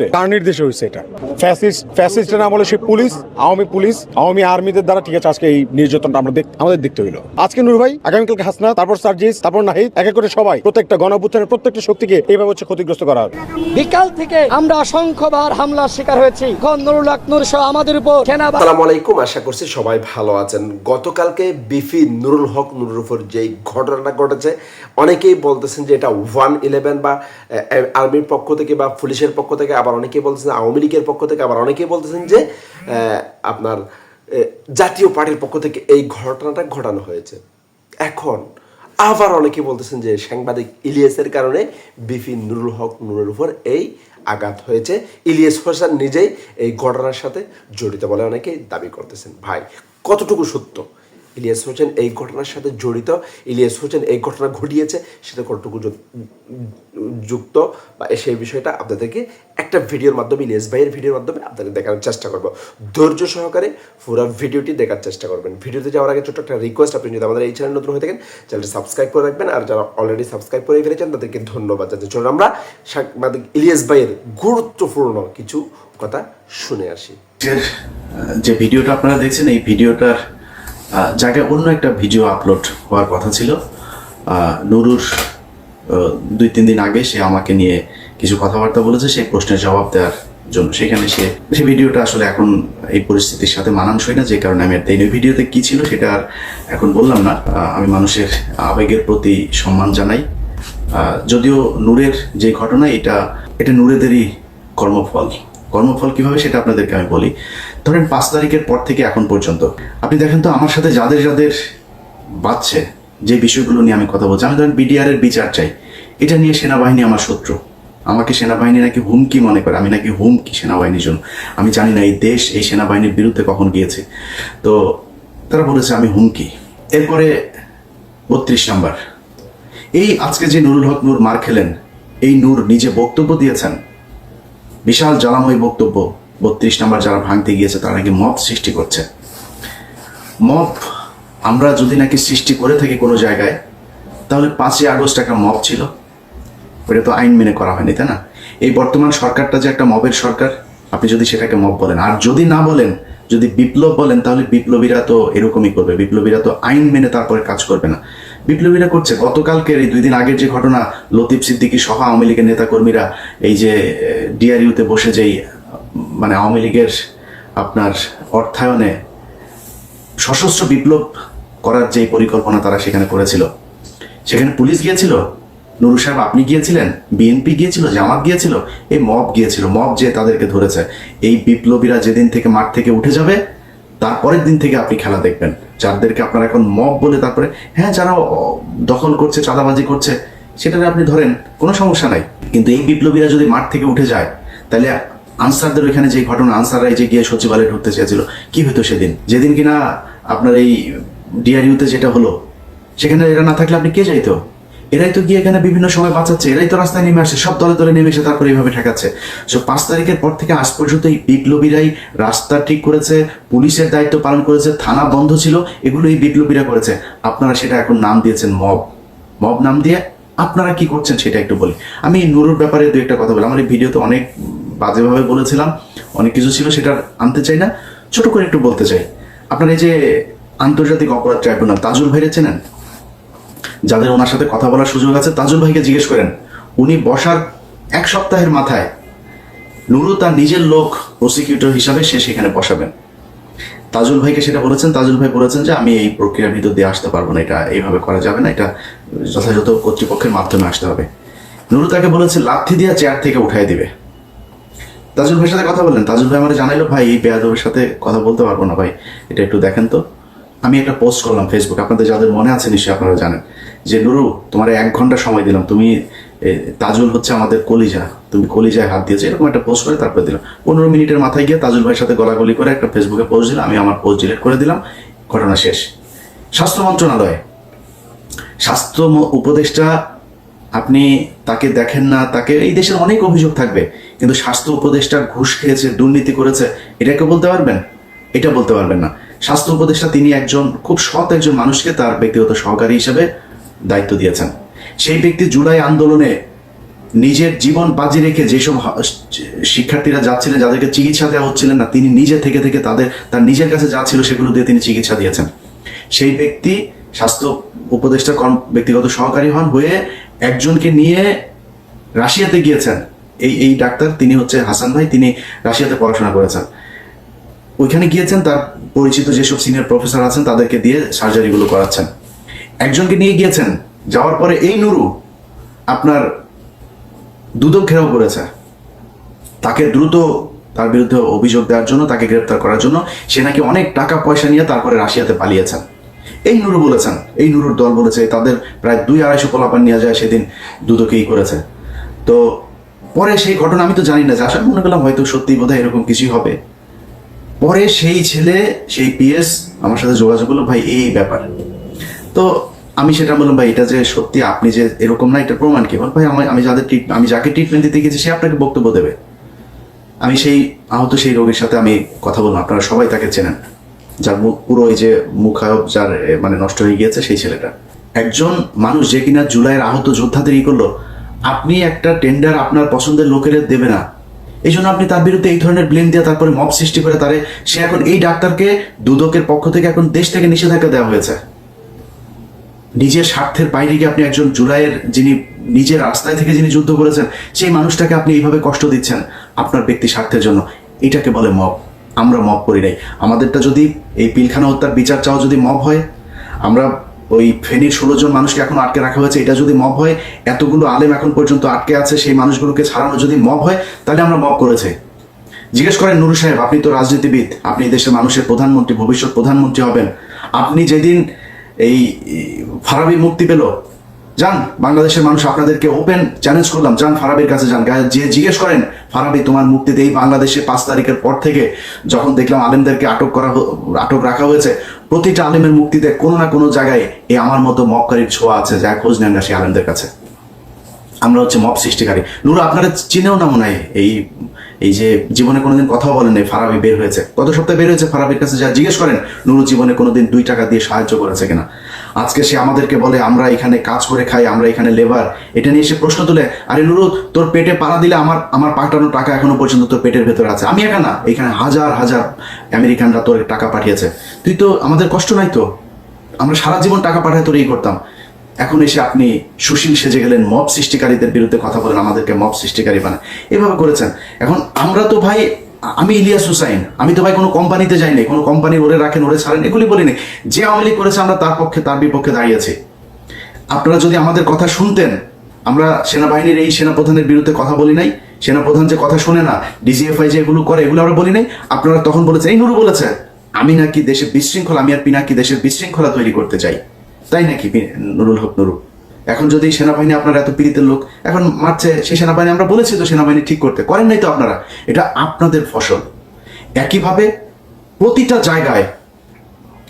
হয়েছে? তার নির্দেশে হয়েছে এটা। ফ্যাসিস্ট ফ্যাসিস্টের নাম হলো সে পুলিশ আওয়ামী পুলিশ আওয়ামী আর্মিদের দ্বারা ঠিক আছে আজকে এই নির্যাতনটা আমরা দেখ- আমাদের দেখতে হইল। আজকে নূর ভাই আগামীকালকে হাসনা তারপর সার্জিস তারপর নাহিদ এক এক করে সবাই প্রত্যেকটা গণঅভ্যুত্থানের প্রত্যেকটা শক্তিকে এইভাবে হচ্ছে ক্ষতিগ্রস্ত করা হবে। বিকাল থেকে আমরা অসংখ্যবার হামলার শিকার হয়েছি। নুরুল হক নূর সহ আমাদের উপর সেনাবাহিনী আসসালামু আলাইকুম আশা করছি সবাই ভালো আছেন। গতকালকে বিফি নুরুল হক নুরুল উপর যেই ঘটনাটা ঘটেছে অনেকেই বলতেছেন যে এটা ওয়ান ইলেভেন বা আর্মির পক্ষ থেকে বা পুলিশের পক্ষ থেকে আবার অনেকেই বলতেছেন, আওয়ামী লীগের পক্ষ থেকে আবার অনেকে বলতেছেন যে আপনার জাতীয় পার্টির পক্ষ থেকে এই ঘটনাটা ঘটানো হয়েছে। এখন আবার অনেকে বলতেছেন যে, সাংবাদিক ইলিয়াসের কারণে বিপি নুরুল হক নুরের উপর এই আঘাত হয়েছে। ইলিয়াস হোসেন নিজেই এই ঘটনার সাথে জড়িত বলে অনেকেই দাবি করতেছেন। ভাই, কতটুকু সত্য? ইলিয়াস হোসেন এই ঘটনার সাথে জড়িত। ইলিয়াস হোসেন এই ঘটনা ঘটিয়েছে, সেটা কতটুকু যুক্ত বা সেই বিষয়টা আপনাদেরকে একটা ভিডিওর মাধ্যমে, ইলিয়াস ভাইয়ের ভিডিওর মাধ্যমে আপনাদের দেখানোর চেষ্টা করব। ধৈর্য সহকারে পুরো ভিডিওটি দেখার চেষ্টা করবেন। ভিডিওতে যাওয়ার আগে ছোট্ট একটা রিকোয়েস্ট আপনি যদি আমাদের এই চ্যানেল নতুন হয়ে থাকেন চ্যানেলটি সাবস্ক্রাইব করে রাখবেন। আর যারা অলরেডি সাবস্ক্রাইব করে ফেলেছেন, তাদেরকে ধন্যবাদ জানাচ্ছি। চলুন আমরা সাংবাদিক ইলিয়াস ভাইয়ের গুরুত্বপূর্ণ কিছু কথা শুনে আসি। যে ভিডিওটা আপনারা দেখছেন, এই ভিডিওটার জায়গায় অন্য একটা ভিডিও আপলোড হওয়ার কথা ছিল। নুরুর দুই, তিন দিন আগে সে আমাকে নিয়ে কিছু কথাবার্তা বলেছে সেই প্রশ্নের জবাব দেওয়ার জন্য। সেখানে সে সেই ভিডিওটা আসলে এখন এই পরিস্থিতির সাথে মানানসই না, যে কারণে আমি আর ভিডিওতে কি ছিল সেটা আর এখন বললাম না। আমি মানুষের আবেগের প্রতি সম্মান জানাই। যদিও নূরের যে ঘটনা, এটা এটা নূরেদেরই কর্মফল। কর্মফল কীভাবে সেটা আপনাদেরকে আমি বলি। ধরেন পাঁচ তারিখের পর থেকে এখন পর্যন্ত। আপনি দেখেন তো, আমার সাথে যাদের যাদের বাচ্চে যে বিষয়গুলো নিয়ে আমি কথা বলছি, আমি ধরেন বিডিআর এর বিচার চাই। এটা নিয়ে সেনাবাহিনী আমার শত্রু। আমাকে সেনাবাহিনী নাকি হুমকি মনে করে, আমি নাকি হুমকি সেনাবাহিনীর জন্য। আমি জানি না এই দেশ এই সেনাবাহিনীর বিরুদ্ধে কখন গিয়েছে। তো তারা বলেছে আমি হুমকি। এরপরে বত্রিশ নাম্বার। এই আজকে যে নুরুল হক নূর মার খেলেন, এই নূর নিজে বক্তব্য দিয়েছেন বিশাল জ্বালাময় বক্তব্য, বত্রিশ নাম্বার যারা ভাঙতে গিয়েছে, তারা নাকি মব সৃষ্টি করছে। মব আমরা যদি নাকি সৃষ্টি করে থাকি কোনো জায়গায়, তাহলে পাঁচই আগস্ট একটা মব ছিল। ওটা তো আইন মেনে করা হয়নি, তাই না? এই বর্তমান সরকারটা যে একটা মবের সরকার, আপনি যদি সেটাকে মব বলেন। আর যদি না বলেন, যদি বিপ্লব বলেন, তাহলে বিপ্লবীরা তো এরকমই করবে। বিপ্লবীরা তো আইন মেনে তারপরে কাজ করবে না। বিপ্লবীরা করছে। গতকালকের এই দুই দিন আগের যে ঘটনা, লতিফ সিদ্দিকী সহ আওয়ামী লীগের নেতাকর্মীরা এই যে ডিআরইউতে বসে যেই মানে আওয়ামী লীগের আপনার অর্থায়নে সশস্ত্র বিপ্লব করার যে পরিকল্পনা তারা সেখানে করেছিল। সেখানে পুলিশ গিয়েছিল? নুরু সাহেব, আপনি গিয়েছিলেন? বিএনপি গিয়েছিল? জামাত গিয়েছিল? এই মব গিয়েছিল। মব যে তাদেরকে ধরেছে। এই বিপ্লবীরা যেদিন থেকে মাঠ থেকে উঠে যাবে, তারপরের দিন থেকে আপনি খেলা দেখবেন। যাদেরকে আপনারা এখন মব বলে তারপরে হ্যাঁ যারা দখল করছে, চাঁদাবাজি করছে সেটাকে আপনি ধরেন, কোনো সমস্যা নাই। কিন্তু এই বিপ্লবীরা যদি মাঠ থেকে উঠে যায়, তাহলে আনসারদের ওইখানে যে ঘটনা আনসাররা যে গিয়ে সচিবালয়ে ঢুকতে চেয়েছিল, কি হতো সেদিন? যেদিন কিনা আপনার এই ডিআরইউতে যেটা হলো, সেখানে এরা না থাকলে আপনি কে যাইতো? এরাই তো গিয়ে এখানে বিভিন্ন সময় বাঁচাচ্ছে, এরাই তো রাস্তায় নেমে আসে সব দলে দলে নেমে এসে তারপরে এইভাবে ঠেকাচ্ছে। সো পাঁচ তারিখের পর থেকে আজ পর্যন্ত এই বিপ্লবীরাই রাস্তা ঠিক করেছে, পুলিশের দায়িত্ব পালন করেছে, থানা বন্ধ ছিল, এগুলো এই বিপ্লবীরা করেছে। আপনারা সেটা এখন নাম দিয়েছেন মব। মব নাম দিয়ে আপনারা কি করছেন সেটা একটু বলি। আমি নুরুর ব্যাপারে দু একটা কথা বলি। আমার এই ভিডিওতে অনেক বাজেভাবে বলেছিলাম, অনেক কিছু ছিল সেটা আনতে চাই না। ছোট করে একটু বলতে চাই। আপনার এই যে আন্তর্জাতিক অপরাধ ট্রাইব্যুনাল, তাজুল ভাইরে চেনেন? যাদের ওনার সাথে কথা বলার সুযোগ আছে, তাজুল ভাইকে জিজ্ঞেস করেন। উনি বসার এক সপ্তাহের মাথায় নুরু তার নিজের লোক প্রসিকিউটর হিসাবে সে সেখানে বসাবেন। তাজুল ভাইকে সেটা বলেছেন, তাজুল ভাই বলেছেন যে, আমি এই প্রক্রিয়ার ভিতর দিয়ে আসতে পারব না, এটা এইভাবে করা যাবে না, এটা যথাযথ কর্তৃপক্ষের মাধ্যমে আসতে হবে। নুরু তাকে বলেছে, লাথি দিয়া চেয়ার থেকে উঠাই দিবে। তাজুল ভাইয়ের সাথে কথা বললেন। তাজুল ভাই আমার জানাইলো, ভাই, এই বেয়াদবের সাথে কথা বলতে পারব না, ভাই, এটা একটু দেখেন তো। আমি একটা পোস্ট করলাম ফেসবুক আপনাদের যাদের মনে আছে, নিশ্চয়ই আপনারা জানেন। যে, নুরু, তোমার এক ঘণ্টা সময় দিলাম। তুমি তাজুল হচ্ছে আমাদের কলিজা। তুমি কলিজায় হাত দিয়েছ। এরকম একটা পোস্ট করে তারপরে দিলাম। পনেরো মিনিটের মাথায় গিয়ে তাজুল ভাইয়ের সাথে গলাগলি করে একটা ফেসবুকে পোস্ট দিলাম। আমি আমার পোস্ট ডিলিট করে দিলাম। ঘটনা শেষ। স্বাস্থ্য মন্ত্রণালয়। স্বাস্থ্য উপদেষ্টা আপনি তাকে দেখেন না, তাকে এই দেশের অনেক অভিযোগ থাকবে, কিন্তু স্বাস্থ্য উপদেষ্টা ঘুষ খেয়েছে, দুর্নীতি করেছে এটাকে বলতে পারবেন? এটা বলতে পারবেন না। স্বাস্থ্য উপদেষ্টা তিনি একজন, খুব সৎ একজন মানুষকে তার ব্যক্তিগত সহকারী হিসেবে দায়িত্ব দিয়েছেন। সেই ব্যক্তি জুলাই আন্দোলনে নিজের জীবন বাজি রেখে যেসব শিক্ষার্থীরা যাচ্ছিলেন, যাদেরকে চিকিৎসা দেওয়া হচ্ছিলেন না, তিনি নিজে থেকে থেকে তাদের, তার নিজের কাছে যা ছিল সেগুলো দিয়ে তিনি চিকিৎসা দিয়েছেন। সেই ব্যক্তি স্বাস্থ্য উপদেষ্টা কর্ম- ব্যক্তিগত সহকারী হন হয়ে একজনকে নিয়ে রাশিয়াতে গিয়েছেন। এই এই ডাক্তার তিনি হচ্ছে হাসান ভাই, তিনি রাশিয়াতে পড়াশোনা করেছেন। ওইখানে গিয়েছেন, তার পরিচিত যেসব সিনিয়র প্রফেসর আছেন, তাদেরকে দিয়ে সার্জারিগুলো করাচ্ছেন। একজনকে নিয়ে গিয়েছেন। যাওয়ার পরে এই নুরু আপনার দুদক ঘেরাও করেছে। তাকে দ্রুত তার বিরুদ্ধে অভিযোগ দেওয়ার জন্য, তাকে গ্রেপ্তার করার জন্য সে নাকি অনেক টাকা পয়সা নিয়ে তারপরে রাশিয়াতে পালিয়েছেন। এই নুরু বলেছেন, এই নুরুর দল বলেছে, তাদের প্রায় দুই আড়াইশো কলাপান নিয়ে যায় সেদিন দুদকেই করেছে। তো পরে সেই ঘটনা, আমি তো জানি না যে আসলে মনে করলাম হয়তো সত্যি বোধহয় এরকম কিছুই হবে। পরে সেই ছেলে, সেই পিএস, আমার সাথে যোগাযোগ করল, ভাই, এই ব্যাপার। তো আমি সেটা বললাম, ভাই, এটা যে সত্যি আপনি যে এরকম না, এটা প্রমাণ কি? বল ভাই আমি আমি যাদের treat- আমি যাকে ট্রিটমেন্ট দিতে গেছি, সে আপনাকে বক্তব্য দেবে। আমি সেই আহত সেই রোগীর সাথে আমি কথা বললাম, আপনারা সবাই তাকে চেনেন। যার পুরো এই যে মুখায়ব, যার মানে নষ্ট হয়ে গিয়েছে, সেই ছেলেটা। একজন মানুষ যে কিনা জুলাইয়ের আহত যোদ্ধাদের ই করল, আপনি একটা টেন্ডার আপনার পছন্দের লোকের দেবে না। এই জন্য আপনি তার বিরুদ্ধে এই ধরনের ব্লেম দিয়ে তারপরে মব সৃষ্টি করে তারে, সে এখন এই ডাক্তারকে দুদকের পক্ষ থেকে এখন দেশ থেকে নিষেধাজ্ঞা দেওয়া হয়েছে। নিজের স্বার্থের বাইরে গিয়ে আপনি একজন জুলাইয়ের যিনি নিজের রাস্তায় থেকে যিনি যুদ্ধ করেছেন, সেই মানুষটাকে আপনি এইভাবে কষ্ট দিচ্ছেন আপনার ব্যক্তি স্বার্থের জন্য। এটাকে বলে মব। আমরা মব করি নাই। আমাদেরটা যদি এই পিলখানা হত্যার বিচার চাওয়া যদি মব হয়, আমরা ওই ফেনীর ষোলো জন মানুষকে এখন আটকে রাখা হয়েছে, এটা যদি মব হয়, এতগুলো আলেম এখন পর্যন্ত আটকে আছে, সেই মানুষগুলোকে ছাড়ানো যদি মব হয়, তাহলে আমরা মব করেছি। জিজ্ঞেস করেন নুরু সাহেব, আপনি তো রাজনীতিবিদ, আপনি দেশের মানুষের প্রধানমন্ত্রী, ভবিষ্যৎ প্রধানমন্ত্রী হবেন। আপনি যেদিন এই ফারাবি মুক্তি পেল। যান, বাংলাদেশের মানুষ আপনাদেরকে ওপেন চ্যালেঞ্জ করলাম। যান, ফারাবির কাছে যান। যে জিজ্ঞেস করেন, ফারাবি, তোমার মুক্তিতে এই বাংলাদেশে পাঁচ তারিখের পর থেকে যখন দেখলাম আলেমদেরকে আটক করা আটক রাখা হয়েছে, প্রতিটা আলেমের মুক্তিতে কোনো না কোনো জায়গায় এই আমার মতো মক্কারির ছোঁয়া আছে, যা খোঁজ নেন না সেই আলেমদের কাছে। আমরা হচ্ছে মব সৃষ্টিকারী। নুরু, আপনারা চিনেও না মনে হয় এই এই যে জীবনে কোনোদিন কথাও বলেন ফারাবি বের হয়েছে। গত সপ্তাহে বের হয়েছে ফারাবির কাছে, যা জিজ্ঞেস করেন, নুরু জীবনে কোনোদিন দুই টাকা দিয়ে সাহায্য করেছে কিনা? আজকে সে আমাদেরকে বলে, আমরা এখানে কাজ করে খাই, আমরা এখানে লেবার এটা নিয়ে সে প্রশ্ন তুলে, আরে নুরু, তোর পেটে পাড়া দিলে আমার আমার পাঠানো টাকা এখনও পর্যন্ত তোর পেটের ভেতরে আছে। আমি একা না, এখানে হাজার হাজার আমেরিকানরা তোর টাকা পাঠিয়েছে। তুই তো আমাদের কষ্ট নাই তো? আমরা সারা জীবন টাকা পাঠায় তোর এই করতাম। এখন এসে আপনি সুশীল সেজে গেলেন, মব সৃষ্টিকারীদের বিরুদ্ধে কথা বলেন, আমাদেরকে মব সৃষ্টিকারী বানায়। এভাবে করেছেন। এখন আমরা তো ভাই, আমি ইলিয়াস হুসাইন, আমি তো ভাই কোনো কোম্পানিতে যাইনি, কোনো কোম্পানি ওরে রাখেন, ওরে ছাড়েন, এগুলি বলিনি। যে আওয়ামী করেছে, আমরা তার পক্ষে, তার বিপক্ষে দাঁড়িয়েছি আপনারা যদি আমাদের কথা শুনতেন, আমরা সেনাবাহিনীর এই সেনাপ্রধানের বিরুদ্ধে কথা বলি নাই, সেনাপ্রধান যে কথা শোনে না, ডিজিএফআই যে এগুলো করে, এগুলো আমরা বলি নাই, আপনারা তখন বলেছেন, এই নুরু বলেছে আমি নাকি দেশের বিশৃঙ্খলা, আমি আর পিনাকি দেশের বিশৃঙ্খলা তৈরি করতে চাই। তাই নাকি নুরুল হক নুরু? এখন যদি সেনাবাহিনী আপনার এত পীড়িতের লোক, এখন মারছে সেই সেনাবাহিনী, আমরা বলেছি তো সেনাবাহিনী ঠিক করতে। করেন নাই তো আপনারা? এটা আপনাদের ফসল। একইভাবে প্রতিটা জায়গায়,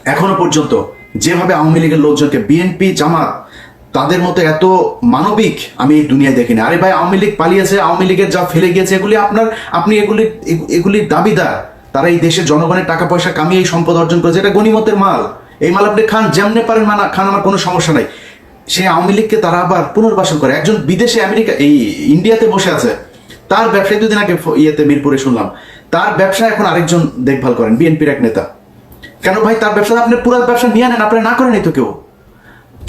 এখনও পর্যন্ত যেভাবে আওয়ামী লীগের লোকজনকে বিএনপি, জামাত, তাদের মতো এত মানবিক আমি এই দুনিয়ায় দেখিনি। আরে ভাই, আওয়ামী লীগ পালিয়েছে, আওয়ামী লীগের যা ফেলে গিয়েছে, এগুলি আপনার, আপনি এগুলি এগু- এগুলির দাবিদার। তারা এই দেশের জনগণের টাকা পয়সা কামিয়ে এই সম্পদ অর্জন করেছে, এটা গণিমতের মাল। এই মাল আপনি খান যেমনে পারেন মানা, খান আমার কোনো সমস্যা নাই। সেই আওয়ামী লীগকে তারা আবার পুনর্বাসন করে। একজন বিদেশে আমেরিকা এই ইন্ডিয়াতে বসে আছে। তার ব্যবসায় দুদিন আগে ইয়েতে মিরপুরে শুনলাম। তার ব্যবসা এখন আরেকজন দেখভাল করেন, বিএনপির এক নেতা। কেন ভাই, তার ব্যবসা আপনি পুরো ব্যবসা নিয়ে নেন আপনি না করেন তো কেউ।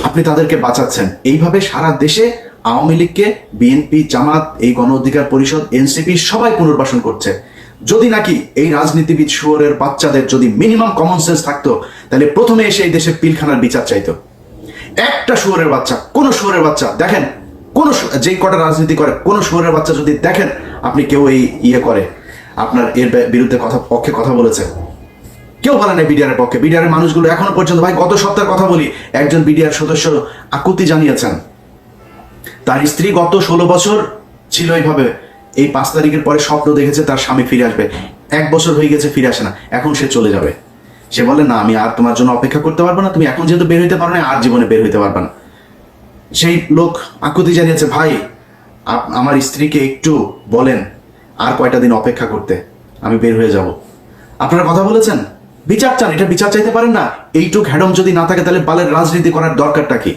আপনি তাদেরকে বাঁচাচ্ছেন। এইভাবে সারা দেশে আওয়ামী লীগকে বিএনপি, জামাত, এই গণ অধিকার পরিষদ, এনসিপি সবাই পুনর্বাসন করছে। যদি নাকি এই রাজনীতিবিদ শুয়োরের বাচ্চাদের যদি মিনিমাম কমন সেন্স থাকতো, তাহলে প্রথমে এসে এই দেশের পিলখানার বিচার চাইতো। একটা শুয়োরের বাচ্চা, কোন শুয়োরের বাচ্চা, দেখেন, কোন যেই কটা রাজনীতি করে, কোন শুয়োরের বাচ্চা যদি দেখেন, আপনি কেউ এই ইয়ে করে, আপনার এর বিরুদ্ধে কথা, পক্ষে কথা বলেছে। কেউ বলে নাই বিডিআর পক্ষে। বিডিআর মানুষগুলো এখনও পর্যন্ত, ভাই, গত সপ্তাহের কথা বলি, একজন বিডিআর সদস্য আকুতি জানিয়েছেন। তার স্ত্রী গত ষোলো বছর ছিল এইভাবে এই পাঁচ তারিখের পরে স্বপ্ন দেখেছে, তার স্বামী ফিরে আসবে। এক বছর হয়ে গেছে, ফিরে আসে না। এখন সে চলে যাবে। সে বলে, না, আমি আর তোমার জন্য অপেক্ষা করতে পারব না। তুমি এখন যেহেতু বের হইতে পারো না আর জীবনে বের হইতে পারবে না। সেই লোক আকুতি জানিয়েছে, ভাই আমার স্ত্রীকে একটু বলেন আর কয়টা দিন অপেক্ষা করতে। আমি বের হয়ে যাব। আপনারা কথা বলেছেন? বিচার চান, এটা বিচার চাইতে পারেন না। এইটুক হ্যাডম যদি না থাকে, তাহলে বালের রাজনীতি করার দরকারটা কি?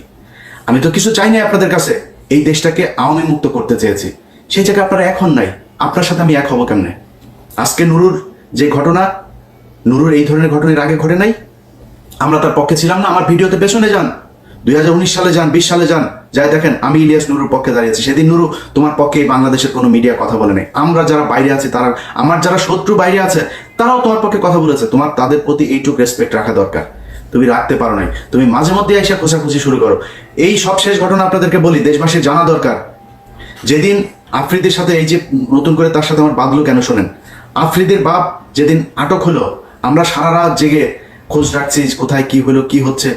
আমি তো কিছু চাই না আপনাদের কাছে। এই দেশটাকে আওয়ামী মুক্ত করতে চেয়েছি। সেই জায়গায় আপনারা এখন নাই। আপনার সাথে আমি এক হব কেমনে? আজকে নুরুর যে ঘটনা, নুরুর এই ধরনের ঘটনার আগে ঘটে নাই। আমরা তার পক্ষে ছিলাম না, আমার ভিডিওতে পেছনে যান। দুই হাজার উনিশ সালে যান, বিশ সালে যান। যাই দেখেন, আমি ইলিয়াস নুরুর পক্ষে দাঁড়িয়েছি। সেদিন নুরু তোমার পক্ষে বাংলাদেশের কোনো মিডিয়া কথা বলে নাই। আমরা যারা বাইরে আছি, তারা আমার যারা শত্রু বাইরে আছে, তারাও তোমার পক্ষে কথা বলেছে। তোমার তাদের প্রতি এইটুকু রেসপেক্ট রাখা দরকার। তুমি রাখতে পারো নাই। তুমি মাঝে মধ্যে এসে খোঁচাখুচি শুরু করো। এই সব শেষ ঘটনা আপনাদেরকে বলি, দেশবাসীর জানা দরকার। যেদিন আফ্রিদির সাথে এই যে নতুন করে তার সাথে আমার বাদলো কেন শোনেন? আফ্রিদির বাপ যেদিন আটক হলো, আমরা সারা রাত জেগে খোঁজ রাখছি কোথায় কি হলো, কি হচ্ছে।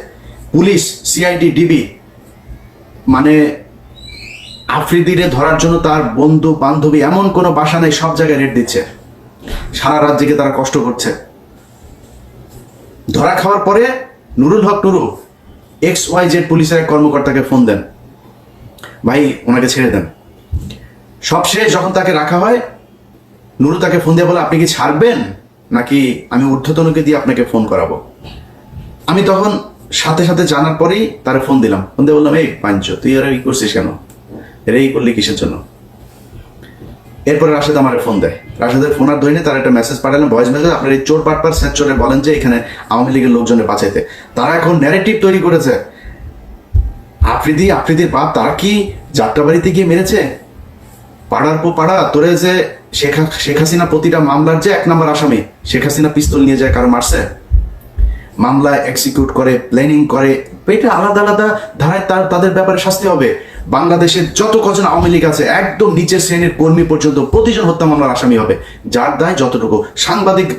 পুলিশ সিআইডি ডিবি মানে আফ্রিদিরে ধরার জন্য তার বন্ধু, বান্ধবী এমন কোনো বাসা নেই, সব জায়গায় রেট দিচ্ছে। সারা রাত জেগে তারা কষ্ট করছে। ধরা খাওয়ার পরে Nurul Haq Nuru X Y Z পুলিশের এক কর্মকর্তাকে ফোন দেন। ভাই, ওনাকে ছেড়ে দেন। সবশেষ যখন তাকে রাখা হয়, নুরু তাকে ফোন দিয়ে বলে, আপনি কি ছাড়বেন? নাকি আমি ঊর্ধ্বতনকে দিয়ে আপনাকে ফোন করাবো? আমি তখন সাথে সাথে জানার পরেই তারে ফোন দিলাম। ফোন দিয়ে বললাম, এই পাঞ্চ, তুই এরা ই করছিস কেন? এরা এই করলি কিসের জন্য? এরপরে রাশেদ আমার ফোন দেয়। রাশেদের ফোন আর ধরিনি, তার একটা মেসেজ পাঠালেন ভয়েস মেসেজ আপনার এই চোর পাটপার চোরে বলেন যে এখানে আওয়ামী লীগের লোকজনের বাঁচাইতে। তারা এখন ন্যারেটিভ তৈরি করেছে। আফ্রিদি, আফ্রিদির বাপ, তারা কি যাত্রাবাড়িতে গিয়ে মেরেছে? পাড়ার পর পাড়া, তোরে যে শেখ শেখ হাসিনা প্রতিটা মামলার যে এক নম্বর আসামি, শেখ হাসিনা পিস্তল নিয়ে যায় কারও মারছে? মামলা এক্সিকিউট করে প্ল্যানিং করে, এটা আলাদা আলাদা ধারায় তার, তাদের ব্যাপারে শাস্তি হবে। বাংলাদেশের যত কজন আওয়ামী লীগ আছে, একদম নিচের শ্রেণির কর্মী পর্যন্ত প্রতিজন হত্যা মামলার আসামি হবে। যার দায় যতটুকু, সাংবাদিক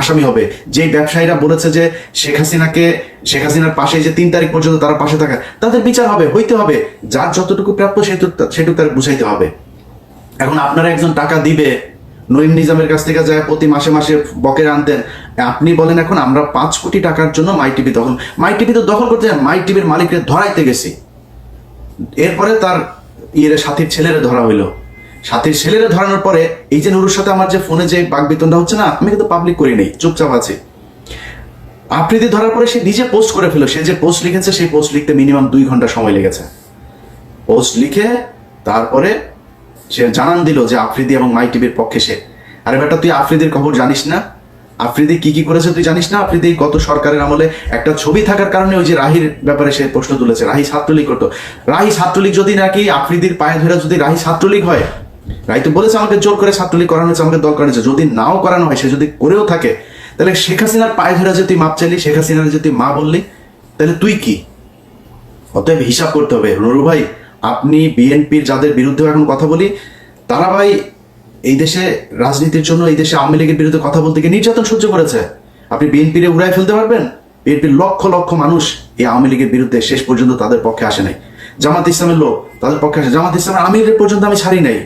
আসামি হবে। যে ব্যবসায়ীরা বলেছে যে শেখ হাসিনাকে, শেখ হাসিনার পাশে যে তিন তারিখ পর্যন্ত তারা পাশে থাকা, তাদের বিচার হবে, হইতে হবে। যার যতটুকু প্রাপ্য, সেটুকু সেটুকু তার বুঝাইতে হবে। এখন আপনারা একজন টাকা দিবে নঈম নিজামের কাছ থেকে যায় প্রতি মাসে মাসে বকের আনতেন। আপনি বলেন এখন আমরা পাঁচ কোটি টাকার জন্য মাই টিভি দখল মাই টিভি তো দখল করতে মাই টিভির মালিককে ধরাইতে গেছি। এরপরে তার ইয়ের সাথীর ছেলেরে ধরা হইল। সাথীর ছেলেরে ধরানোর পরে এই যে নুরুর সাথে আমার যে ফোনে যে বাগবিতনটা হচ্ছে না, আমি কিন্তু পাবলিক করি নাই, চুপচাপ আছি। আফ্রিদি ধরার পরে সে নিজে পোস্ট করে ফেলো সে যে পোস্ট লিখেছে, সেই পোস্ট লিখতে মিনিমাম দুই ঘণ্টা সময় লেগেছে। পোস্ট লিখে তারপরে সে জানান দিল যে আফ্রিদি এবং মাই টিভির পক্ষে সে। আরে বেটা তুই আফ্রিদির খবর জানিস না? আফ্রিদি কি কি করেছে তুই জানিস না? আফ্রিদি গত সরকারের আমলে একটা ছবি থাকার কারণে ওই যে রাহির ব্যাপারে সে প্রশ্ন তুলেছে, রাহি ছাত্রলীগ করতো। রাহি ছাত্রলীগ যদি নাকি আফ্রিদির পায়ে ধরে যদি রাহি ছাত্রলীগ হয় রাই তো বলেছে আমাকে জোর করে ছাত্রলীগ করানো হয়েছে, আমাকে দল করানো হয়েছে। যদি নাও করানো হয়, সে যদি করেও থাকে, তাহলে শেখ হাসিনার পায়ে ধরে যে তুই মাপ চাইলি, শেখ হাসিনার যে তুই মা বললি, তাহলে তুই কি? অতএব হিসাব করতে হবে। নুরু ভাই আপনি বিএনপির যাদের বিরুদ্ধে এখন কথা বলি, তারা ভাই এই দেশে রাজনীতির জন্য, এই দেশে আওয়ামী লীগের বিরুদ্ধে কথা বলতে গিয়ে নির্যাতন সহ্য করেছে। আপনি বিএনপির উড়াই ফেলতে পারবেন? বিএনপির লক্ষ লক্ষ মানুষ এই আওয়ামী লীগের বিরুদ্ধে শেষ পর্যন্ত তাদের পক্ষে আসে নাই। জামাত ইসলামের লোক তাদের পক্ষে আসে জামাত ইসলামের আমিরের পর্যন্ত আমি ছাড়ি নাই।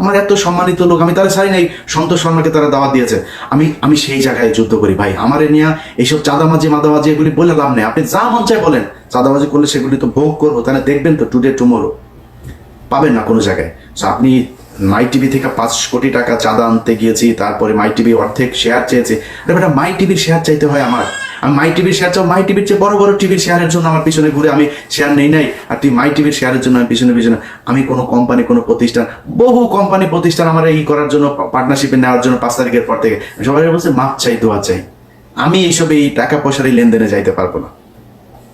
আমার এত সম্মানিত লোক আমি তারা ছাড়ি নাই। সন্তোষ শর্মাকে তারা দাওয়াত দিয়েছে। আমি আমি সেই জায়গায় যুদ্ধ করি ভাই। আমার নিয়ে এইসব চাঁদামাজি মাদাবাজি এগুলি বলে লাভ নেই। আপনি যা মন চায় বলেন। চাঁদাবাজি করলে সেগুলি তো ভোগ করব। তাহলে দেখবেন তো টুডে টুমোরো পাবেন না কোনো জায়গায়। আপনি মাই টিভি থেকে পাঁচ কোটি টাকা চাঁদা আনতে গিয়েছি, তারপরে মাই টিভি অর্ধেক শেয়ার চেয়েছি। বেটা মাই টিভির শেয়ার চাইতে হয় আমার। আমি মাই টিভির শেয়ার চাও মাই টিভির চেয়ে বড় বড় টিভির শেয়ারের জন্য আমার পিছনে ঘুরে আমি শেয়ার নেই নাই। আর তুই মাই টিভির শেয়ারের জন্য আমি পিছনে পিছনে। আমি কোনো কোম্পানি কোনো প্রতিষ্ঠান, বহু কোম্পানি প্রতিষ্ঠান আমার এই করার জন্য পার্টনারশিপে নেওয়ার জন্য পাঁচ তারিখের পর থেকে। সবাই বলছে, মাপ চাই, দোয়া চাই। আমি এইসব এই টাকা পয়সার এই লেনদেনে যাইতে পারব না।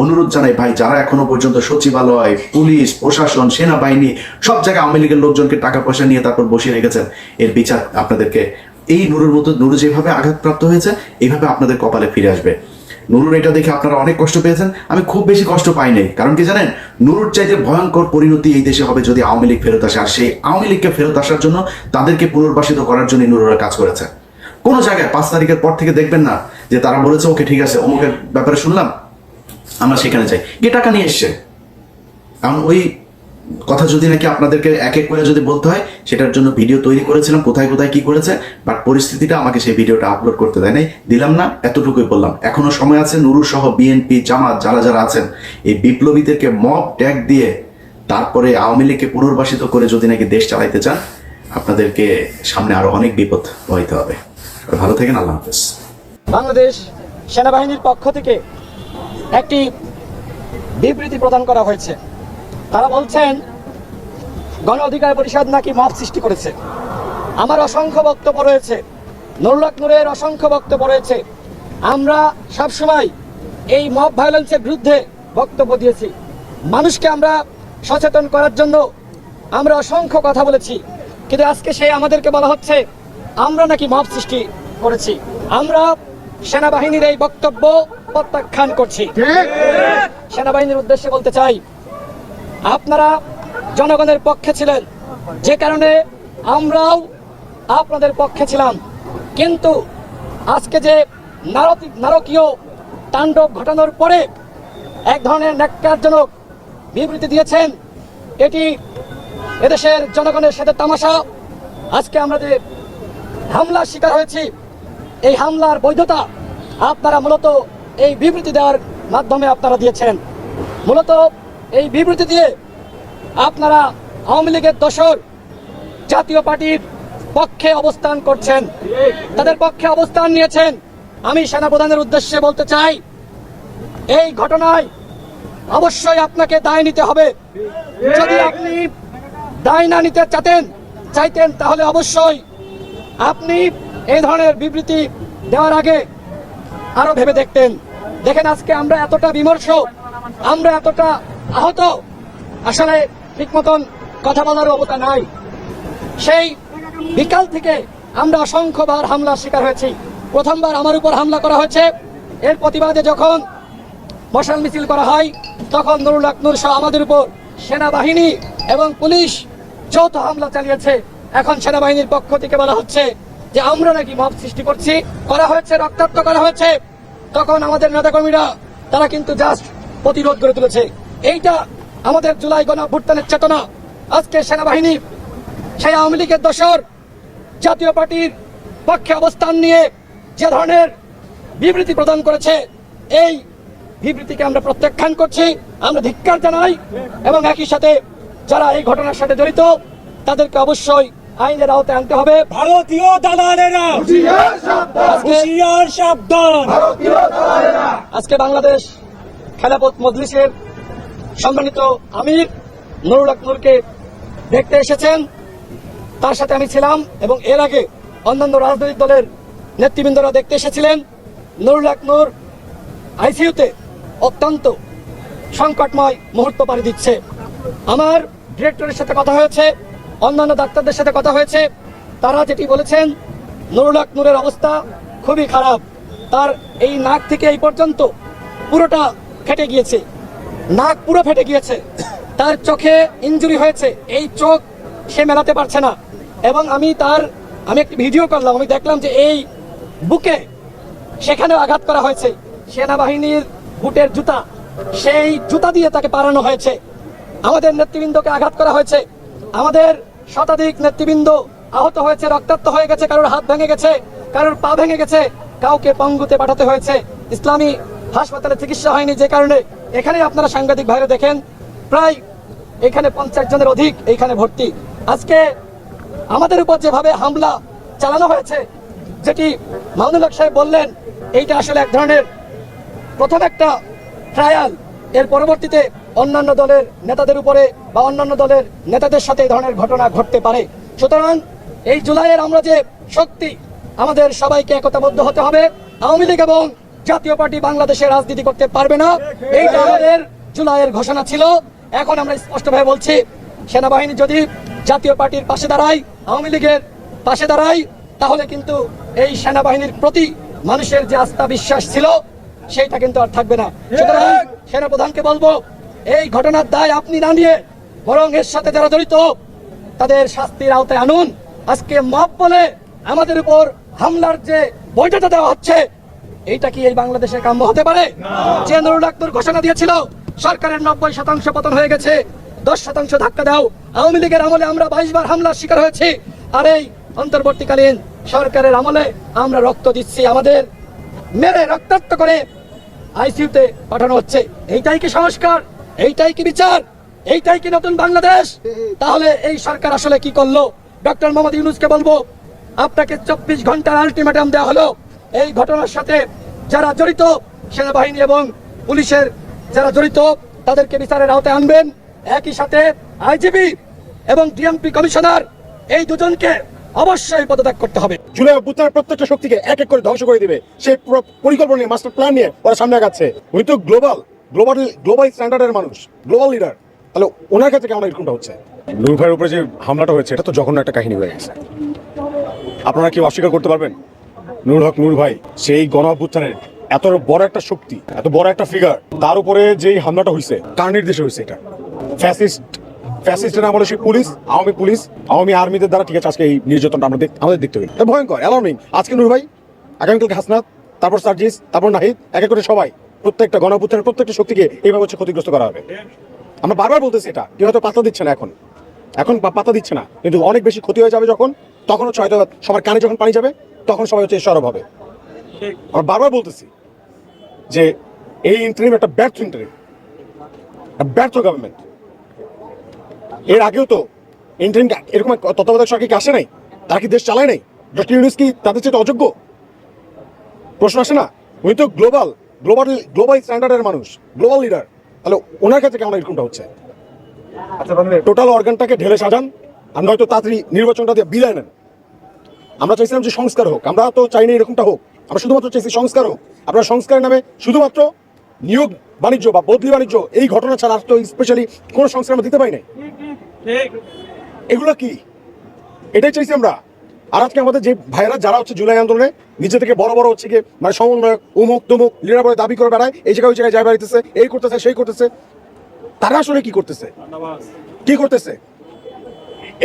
অনুরোধ জানাই, ভাই, যারা এখনও পর্যন্ত সচিবালয়, পুলিশ, প্রশাসন, সেনাবাহিনী, সব জায়গায় আওয়ামী লীগের লোকজনকে টাকা পয়সা নিয়ে তারপর বসিয়ে রেখেছেন, এর বিচার আপনাদেরকে এই নুরুর মতো, নুরু যেভাবে আঘাতপ্রাপ্ত হয়েছে এইভাবে আপনাদের কপালে ফিরে আসবে। নুরুর এটা দেখে আপনারা অনেক কষ্ট পেয়েছেন, আমি খুব বেশি কষ্ট পাই নাই, কারণ কি জানেন, নুরুর চাইতে ভয়ঙ্কর পরিণতি এই দেশে হবে যদি আওয়ামী লীগ ফেরত আসে, আর সেই আওয়ামী লীগকে ফেরত আসার জন্য তাদেরকে পুনর্বাসিত করার জন্য নুরুরা কাজ করেছে। কোনো জায়গায় পাঁচ তারিখের পর থেকে দেখবেন না যে তারা বলেছে, ওকে, ঠিক আছে, অমুকের ব্যাপারে শুনলাম। আমরা সেখানে যাই। গিয়ে টাকা নিয়ে এসছে। ওই কথা যদি নাকি আপনাদেরকে এক এক করে যদি বলতে হয়, সেটার জন্য ভিডিও তৈরি করেছিলাম, কোথায় কোথায় কি করেছে বাট পরিস্থিতিটা আমাকে সেই ভিডিওটা আপলোড করতে দেয় নাই। দিলাম না, এতটুকুই বললাম। এখনও সময় আছে নুরু সহ বিএনপি, জামাত, যারা যারা আছেন, এই বিপ্লবীদেরকে মব ট্যাগ দিয়ে তারপরে আওয়ামী লীগকে পুনর্বাসিত করে যদি নাকি দেশ চালাইতে চান, আপনাদেরকে সামনে আরও অনেক বিপদ বইতে হবে। ভালো থাকেন, আল্লাহ হাফেজ। বাংলাদেশ সেনাবাহিনীর পক্ষ থেকে একটি বিবৃতি প্রদান করা হয়েছে। তারা বলছেন, গণ অধিকার পরিষদ নাকি মত সৃষ্টি করেছে? আমার অসংখ্য বক্তব্য রয়েছে। নুরুল্লাহ নূরের অসংখ্য বক্তব্য রয়েছে। আমরা সবসময় এই মব ভায়োলেন্সের বিরুদ্ধে বক্তব্য দিয়েছি। মানুষকে আমরা সচেতন করার জন্য আমরা অসংখ্য কথা বলেছি। কিন্তু আজকে সেই আমাদেরকে বলা হচ্ছে, আমরা নাকি মব সৃষ্টি করেছি। আমরা সেনাবাহিনীর এই বক্তব্য প্রত্যাখ্যান করছি। সেনাবাহিনীর উদ্দেশ্যে বলতে চাই আপনারা জনগণের পক্ষে ছিলেন যে কারণে আমরাও আপনাদের পক্ষে ছিলাম। কিন্তু আজকে যে নারকীয় তাণ্ডব ঘটানোর পরে এক ধরনের ন্যাক্কারজনক বিবৃতি দিয়েছেন এটি এদেশের জনগণের সাথে তামাশা। আজকে আমরা যে হামলার শিকার হয়েছি এই হামলার বৈধতা আপনারা মূলত এই বিবৃতি দেওয়ার মাধ্যমে আপনারা দিয়েছেন। মূলত এই বিবৃতি দিয়ে আপনারা আওয়ামী লীগের দশর জাতীয় পার্টির পক্ষে অবস্থান করছেন। তাদের পক্ষে অবস্থান নিয়েছেন। আমি সেনাপ্রধানের উদ্দেশ্যে বলতে চাই, এই ঘটনায় অবশ্যই আপনাকে দায় নিতে হবে। যদি আপনি দায় না নিতে চাতেন, চাইতেন, তাহলে অবশ্যই আপনি এই ধরনের বিবৃতি দেওয়ার আগে আরও ভেবে দেখতেন। দেখেন আজকে আমরা এতটা বিমর্ষ, আমরা এতটা আহত, আসলে ঠিক মতন কথা বলার অবস্থা নাই। সেই বিকাল থেকে আমরা অসংখ্যবার হামলার শিকার হয়েছি। প্রথমবার আমার উপর হামলা করা হয়েছে। এর প্রতিবাদে যখন মশাল মিছিল করা হয়, তখন নুরুল আকনুর সহ আমাদের উপর সেনাবাহিনী এবং পুলিশ যৌথ হামলা চালিয়েছে। এখন সেনাবাহিনীর পক্ষ থেকে বলা হচ্ছে যে আমরা নাকি মব সৃষ্টি করছি। করা হয়েছে, রক্তাক্ত করা হয়েছে। তখন আমাদের নেতাকর্মীরা, তারা কিন্তু জাস্ট প্রতিরোধ করে তুলেছে। এইটা আমাদের জুলাই গণ অভ্যুত্থানের চেতনা। আজকে সেনাবাহিনী, সেই আওয়ামী লীগের দশর জাতীয় পার্টির পক্ষে অবস্থান নিয়ে যে ধরনের বিবৃতি প্রদান করেছে, এই বিবৃতিকে আমরা প্রত্যাখ্যান করছি, আমরা ধিক্কার জানাই এবং একই সাথে যারা এই ঘটনার সাথে জড়িত, তাদেরকে অবশ্যই আইনের আওতায় আনতে হবে। ভারতীয় দালালেরা। হুশিয়ার সাবধান। আজকে বাংলাদেশ খেলাপথ মজলিসের সম্মানিত আমির নুরুল আকনুরকে দেখতে এসেছেন। তার সাথে আমি ছিলাম এবং এর আগে অন্যান্য রাজনৈতিক দলের নেতৃবৃন্দরা দেখতে এসেছিলেন। নুরুল আকনুর আইসিইউতে অত্যন্ত সংকটময় মুহূর্ত পাড়ি দিচ্ছে। আমার ডিরেক্টরের সাথে কথা হয়েছে। অন্যান্য ডাক্তারদের সাথে কথা হয়েছে। তারা যেটি বলেছেন, নুরুল আকনুরের অবস্থা খুবই খারাপ। তার এই নাক থেকে এই পর্যন্ত পুরোটা ফেটে গিয়েছে। নাক পুরো ফেটে গিয়েছে। তার চোখে ইনজুরি হয়েছে। এই চোখ সে মেলাতে পারছে না। এবং আমি তার, আমি একটি ভিডিও করলাম, আমি দেখলাম যে এই বুকে সেখানেও আঘাত করা হয়েছে। সেনাবাহিনীর বুটের জুতা, সেই জুতা দিয়ে তাকে পারানো হয়েছে। আমাদের নেতৃবৃন্দকে আঘাত করা হয়েছে। আমাদের শতাধিক নেতৃবৃন্দ আহত হয়েছে, রক্তাক্ত হয়ে গেছে, কারোর হাত ভেঙে গেছে, কারোর পা ভেঙে গেছে, কাউকে পঙ্গুতে পাঠাতে হয়েছে। ইসলামী হাসপাতালে চিকিৎসা হয়নি যে কারণে। এখানে আপনারা সাংবাদিক ভাইরে দেখেন, প্রায় এখানে পঞ্চাশ জনের অধিক এইখানে ভর্তি। আজকে আমাদের উপর যেভাবে হামলা চালানো হয়েছে, যেটি মামুনুল সাহেব বললেন, এইটা আসলে এক ধরনের প্রথম একটা ট্রায়াল এর পরবর্তীতে অন্যান্য দলের নেতাদের উপরে বা অন্যান্য দলের নেতাদের সাথে এই ধরনের ঘটনা ঘটতে পারে। সুতরাং এই জুলাইয়ের আমরা যে শক্তি, আমাদের সবাইকে একতাবদ্ধ হতে হবে। আওয়ামী লীগ এবং জাতীয় পার্টি বাংলাদেশে রাজনীতি করতে পারবে না। এইটা আমাদের জুলাইয়ের ঘোষণা ছিল। এখন আমরা স্পষ্টভাবে বলছি, সেনাবাহিনী যদি জাতীয় পার্টির পাশে দাঁড়ায়, আওয়ামী লীগের পাশে দাঁড়ায়, তাহলে কিন্তু এই সেনাবাহিনীর প্রতি মানুষের যে আস্থা বিশ্বাস ছিল, সেইটা কিন্তু আর থাকবে না। সুতরাং সেনাপ্রধানকে বলব এই ঘটনার দায় আপনি না নিয়ে বরং এর সাথে যারা জড়িত তাদের শাস্তির আওতায় আনুন। আজকে মব বলে আমাদের উপর হামলার যে বৈধতা দেওয়া হচ্ছে এইটা কি এই বাংলাদেশে কাম্য হতে পারে? যে নুরুল আকবর ঘোষণা দিয়েছিল সরকারের নব্বই শতাংশ পতন হয়ে গেছে দশ শতাংশ ধাক্কা দাও। আওয়ামী লীগের আমলে আমরা বাইশ বার হামলার শিকার হয়েছি। আর এই অন্তর্বর্তীকালীন সরকারের আমলে আমরা রক্ত দিচ্ছি আমাদের। মেরে রক্তাক্ত করে আইসিইউতে পাঠানো হচ্ছে। এইটাই কি সংস্কার? এইটাই কি বিচার? এইটাই কি নতুন বাংলাদেশ? তাহলে এই সরকার আসলে কি করল? ডক্টর মোহাম্মদ ইউনুসকে বলব, আপনাকে চব্বিশ ঘণ্টার আলটিমেটাম দেওয়া হলো। এই ঘটনার সাথে যারা জড়িত, সেনাবাহিনী এবং পুলিশের যারা জড়িত, তাদেরকে বিচারের আওতায় আনবেন। একই সাথে আইজিবি এবং ডিএমপি কমিশনার এই দুজনকে অবশ্যই পদত্যাগ করতে হবে। জুলাই অভ্যুত্থানের প্রত্যেকটা শক্তিকে এক এক করে ধ্বংস করে দিবে। সেই পরিকল্পনা নিয়ে, মাস্টার প্ল্যান নিয়ে ওরা সামনে আগাচ্ছে। উনি তো গ্লোবাল। গ্লোবাল গ্লোবাল স্ট্যান্ডার্ডের মানুষ গ্লোবাল লিডার তাহলে ওনার কাছে কেমন এরকমটা হচ্ছে? নূর ভাইয়ের উপরে যে হামলাটা হয়েছে, এটা তো জঘন্য একটা কাহিনী হয়ে গেছে। আপনারা কি অস্বীকার করতে পারবেন? নূর হক নূর ভাই, সেই গণ এত বড় একটা শক্তি, এত বড় একটা ফিগার তার উপরে যেই হামলাটা হয়েছে, কার নির্দেশে হয়েছে এটা? ফ্যাসিস্ট ফ্যাসিস্টের আমলে সেই পুলিশ, আওয়ামী পুলিশ, আওয়ামী আর্মিদের দ্বারা ঠিক আছে, আজকে এই নির্যাতনটা আমরা দেখ- আমাদের দেখতে এটা ভয়ঙ্কর অ্যালার্মিং আজকে নূর ভাই, আগামীকালকে হাসনাত, তারপর সার্জিস, তারপর নাহিদ, এক এক করে সবাই প্রত্যেকটা গণঅভ্যুত্থানের প্রত্যেকটা শক্তিকে এইভাবে হচ্ছে ক্ষতিগ্রস্ত করা হবে। আমরা বারবার বলতেছি এটা। কেউ হয়তো পাত্তা দিচ্ছে না এখন। এখন পা- পাত্তা দিচ্ছে না। কিন্তু অনেক বেশি ক্ষতি হয়ে যাবে যখন তখন হচ্ছে হয়তো সবার কানে যখন পানি যাবে, তখন সবাই হচ্ছে সরব হবে। আমরা বারবার বলতেছি যে এই ইন্টারিম একটা ব্যর্থ ইন্টারিম ব্যর্থ গভর্নমেন্ট এর আগেও তো ইন্টারিম এরকম তত্ত্বাবধায়ক সরকার কি আসে নাই? তারা কি দেশ চালায় নাই? ডক্টর ইউনুস কি তাদের চেয়ে অযোগ্য? প্রশ্ন আসে না? উনি তো গ্লোবাল গ্লোবাল গ্লোবাল স্ট্যান্ডার্ডের মানুষ গ্লোবাল লিডার তাহলে ওনার কাছে কেমন এরকমটা হচ্ছে? টোটাল অর্গানটাকে ঢেলে সাজান আর নয়তো তাড়াতাড়ি নির্বাচনটা দিয়ে বিদায় নেন। আমরা চাইছিলাম যে সংস্কার হোক আমরা তো চাইনি এরকমটা হোক আমরা শুধুমাত্র চাইছি সংস্কার হোক। আপনার সংস্কারের নামে শুধুমাত্র নিয়োগ বাণিজ্য বা বদলি বাণিজ্য এই ঘটনা ছাড়া আর তো স্পেশালি কোনো সংস্কার আমরা দিতে পারি নাই। এগুলো কি? এটাই চাইছি আমরা। আর আজকে আমাদের যে ভাইয়েরা যারা হচ্ছে জুলাই আন্দোলনে নিজে থেকে বড় বড় হচ্ছে মানে সমন্বয়ক উমুক তুমুক লিডার বলে দাবি করে বেড়ায় এই জায়গায় ওই জায়গায় যায় বেড়াইতেছে এই করতেছে সেই করতেছে। তারা আসলে কি করতেছে? কি করতেছে?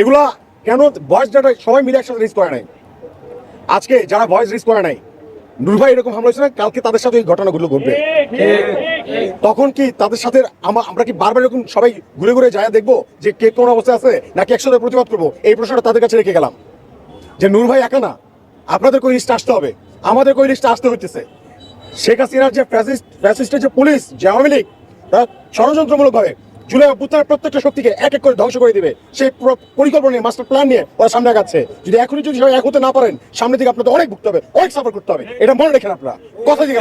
এগুলা কেন ভয়েস ডাটা সবাই মিলে একসাথে রিস্ক করে নাই? আজকে যারা ভয়েস রিস্ক করে নাই নূর ভাই এরকম হামলা হয়েছে না? কালকে তাদের সাথে এই ঘটনাগুলো ঘটবে। তখন কি তাদের সাথে আমরা কি বারবার এরকম সবাই ঘুরে ঘুরে যায় দেখব যে কে কোন অবস্থায় আছে নাকি একসাথে প্রতিবাদ করব? এই প্রশ্নটা তাদের কাছে রেখে গেলাম। যে নূর ভাই একা না, আপনাদের কোই লিস্টে আসতে হবে? আমাদের কোই লিস্টে আসতে হইতেছে? শেখ হাসিনার যে ফ্যাসিস্ট ফ্যাসিস্টের যে পুলিশ যে আওয়ামী লীগ, তারা ষড়যন্ত্রমূলক ভাবে জুলাই অভ্যুত্থানের প্রত্যেকটা শক্তিকে এক এক করে ধ্বংস করে দিবে। সেই পুরো পরিকল্পনা নিয়ে মাস্টার প্ল্যান নিয়ে ওরা সামনে আগাচ্ছে। যদি এখনই যদি এক হতে না পারেন সামনে দিকে আপনাদের অনেক ভুগতে হবে, অনেক সাফার করতে হবে। এটা মনে রাখেন আপনারা। কথা দিকে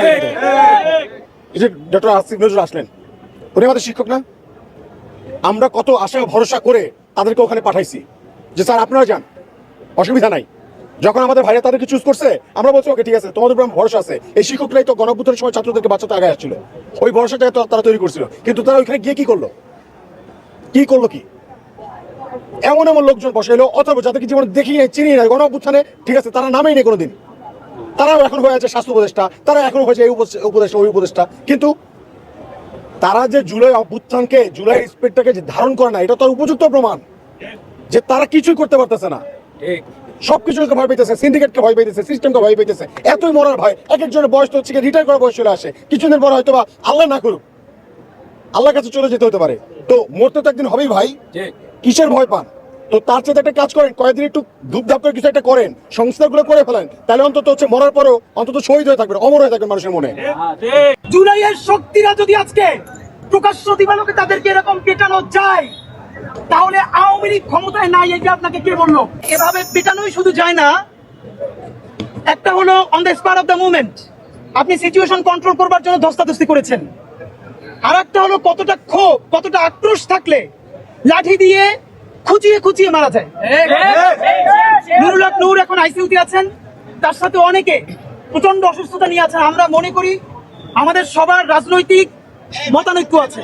এই যে ডক্টর আসিফ নজরুল আসলেন, উনি আমাদের শিক্ষক না? আমরা কত আশা, ভরসা করে তাদেরকে ওখানে পাঠাইছি। যে স্যার, আপনারা যান। অসুবিধা নাই। যখন আমাদের ভাইরা তাদেরকে চুজ করছে, আমরা বলছি ওকে ঠিক আছে, তোমাদের উপর ভরসা আছে। এই শিক্ষকরাই তো গণভূতের সময় ছাত্রদেরকে বাঁচাতে আগে আসছিল। ওই ভরসাটা তারা তৈরি করছিল। কিন্তু তারা ওইখানে গিয়ে কি করল? কি করল কি? এমন এমন লোকজন বসাইলো, অথবা যাদেরকে জীবনে দেখি নাই চিনি নাই গণ অভ্যুত্থানে ঠিক আছে, তারা নামেই নেই কোনোদিন। তারাও এখন হয়ে আছে স্বাস্থ্য উপদেষ্টা, তারা এখন হয়েছে এই উপদেষ্টা, ওই উপদেষ্টা। কিন্তু তারা যে জুলাই অভ্যুত্থানকে, জুলাই স্পিডটাকে যে ধারণ করে না, এটা তার উপযুক্ত প্রমাণ যে তারা কিছুই করতে পারতেছে না। সবকিছুকে ভয় পেতেছে সিন্ডিকেটকে ভয় পেতেছে সিস্টেমকে ভয় পেতেছে এতই মরার ভয় এক একজনের বয়স তো হচ্ছে রিটায়ার করার বয়স চলে আসে। কিছুদিন পর হয়তো বা আল্লাহ না করুক আল্লাহর কাছে চলে যেতে হতে পারে। তো মরতে তো একদিন হবেই ভাই। কিসের ভয় পান? তো তার সাথে একটা কাজ করেন কয়েকদিন একটু ধূপধাপ করে কিছু একটা করেন সংস্থাগুলো করে ফেলেন তাহলে অন্তত হচ্ছে মরার পরেও অন্তত শহীদ হয়ে থাকবেন অমর হয়ে থাকবেন মানুষের মনে। জুলাইয়ের শক্তিরা যদি আজকে প্রকাশ্য দিবালোকে তাদেরকে এরকম পেটানো যায় তাহলে আওয়ামী লীগ ক্ষমতায় নাই এটা আপনাকে কে বলল? এভাবে পেটানোই শুধু যায় না। একটা হলো on the spur of the movement আপনি সিচুয়েশন কন্ট্রোল করবার জন্য ধস্তাধস্তি করেছেন। আর একটা হলো কতটা ক্ষোভ কতটা আক্রোশ থাকলে লাঠি দিয়ে খুঁচিয়ে খুঁচিয়ে মারা যায়। নুরুল নূর এখন আইসিইউতে আছেন। তার সাথে অনেকে প্রচণ্ড অসুস্থতা নিয়ে আছেন। আমরা মনে করি আমাদের সবার রাজনৈতিক মতানৈক্য আছে।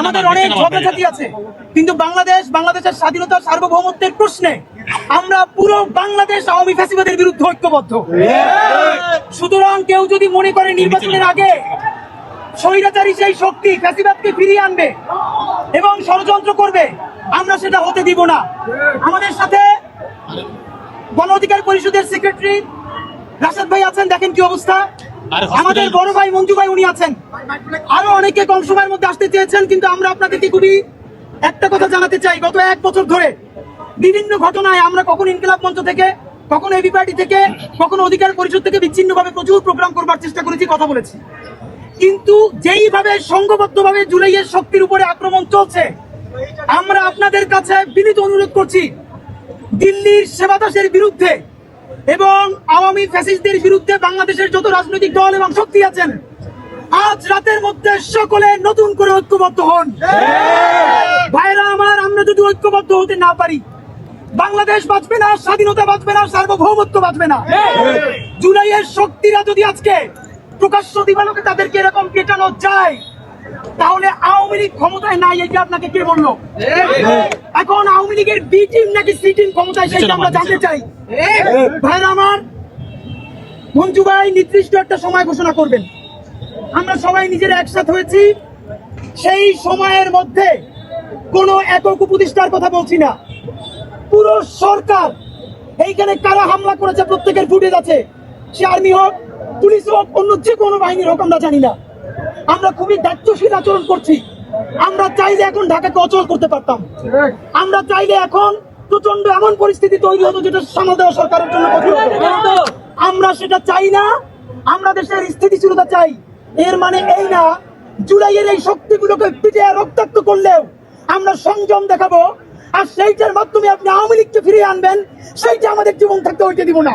আমাদের অনেক ঝগড়াঝাটি আছে। কিন্তু বাংলাদেশ বাংলাদেশের স্বাধীনতা সার্বভৌমত্বের প্রশ্নে আমরা পুরো বাংলাদেশ আওয়ামী ফ্যাসিবাদের বিরুদ্ধে ঐক্যবদ্ধ। সুতরাং কেউ যদি মনে করে নির্বাচনের আগে স্বৈরাচারী সেই শক্তি ফ্যাসিবাদকে ফিরিয়ে আনবে এবং ষড়যন্ত্র করবে আমরা সেটা হতে দিব না। আমাদের সাথে গণ অধিকার পরিষদের সেক্রেটারি রাশেদ ভাই আছেন দেখেন কি অবস্থা। আমাদের বড় ভাই মঞ্জু ভাই উনি আছেন। আরও অনেকে কম সময়ের মধ্যে আসতে চেয়েছেন, কিন্তু আমরা আপনাদেরকে খুবই একটা কথা জানাতে চাই। গত এক বছর ধরে বিভিন্ন ঘটনায় আমরা কখন ইনকিলাব মঞ্চ থেকে, কখনো এবি পার্টি থেকে, কখনো অধিকার পরিষদ থেকে বিচ্ছিন্নভাবে প্রচুর প্রোগ্রাম করবার চেষ্টা করেছি, কথা বলেছি। কিন্তু যেইভাবে, সংঘবদ্ধভাবে জুলাইয়ের শক্তির উপরে আক্রমণ চলছে, আমরা আপনাদের কাছে বিনীত অনুরোধ করছি, দিল্লির সেবাদাসের বিরুদ্ধে এবং আওয়ামী ফ্যাসিস্টদের বিরুদ্ধে বাংলাদেশের যত রাজনৈতিক দল এবং শক্তি আছেন আজ রাতের মধ্যে সকলে নতুন করে ঐক্যবদ্ধ হন। ভাইরা আমার আমরা যদি ঐক্যবদ্ধ হতে না পারি বাংলাদেশ বাঁচবে না স্বাধীনতা বাঁচবে না সার্বভৌমত্ব বাঁচবে না। জুলাইয়ের শক্তিরা যদি আজকে প্রকাশ্য দিবালোকে তাদেরকে এরকম পেটানো যায় তাহলে আওয়ামী লীগ ক্ষমতায় নাই এটা আপনাকে কে বলল? এখন আওয়ামী লীগের বি টিম নাকি সি টিম ক্ষমতায় সেটা আমরা জানতে চাই। ভাইরা আমার, মঞ্জু ভাই নির্দিষ্ট একটা সময় ঘোষণা করবেন। আমরা সবাই নিজেরা একসাথ হয়েছি। সেই সময়ের মধ্যে কোনো একক উপদেষ্টার কথা বলছি না। পুরো সরকার, এইখানে কারা হামলা করেছে প্রত্যেকের ফুটেজ আছে। সে আর্মি হোক, পুলিশ হোক, অন্য যে কোনো বাহিনীর হোক, আমরা জানি না। আমরা খুবই দায়িত্বশীল আচরণ করছি। আমরা চাইলে এখন ঢাকাকে অচল করতে পারতাম। আমরা চাইলে এখন প্রচণ্ড এমন পরিস্থিতি তৈরি হতো যেটা সামাল দেওয়া সরকারের জন্য আমরা সেটা চাই না। আমরা দেশের স্থিতিশীলতা চাই। এর মানে এই না, জুলাইয়ের এই শক্তিগুলোকে পিটিয়ে রক্তাক্ত করলেও আমরা সংযম দেখাবো। আর সেইটার মাধ্যমে আপনি আওয়ামী লীগকে ফিরিয়ে আনবেন, সেইটা আমাদের জীবন থাকতে হইতে দিব না।